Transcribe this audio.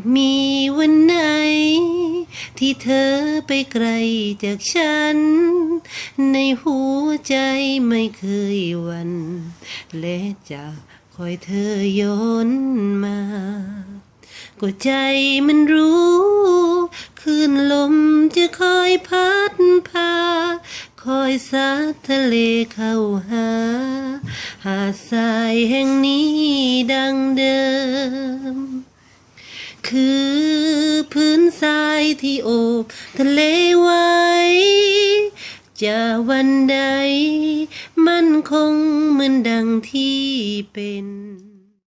ากมีวันไหน ที่เธอไปไกลจากฉัน ในหัวใจไม่เคยวัน และจะคอยเธอย้อนมา ก็ใจมันรู้คืนลมจะคอยพัดพา คอยซัดทะเลเข้าหา หาดทรายแห่งนี้ดังเดิม คือพื้นทรายที่โอบทะเลไว้จะวันใด มันคงเหมือนดังที่เป็น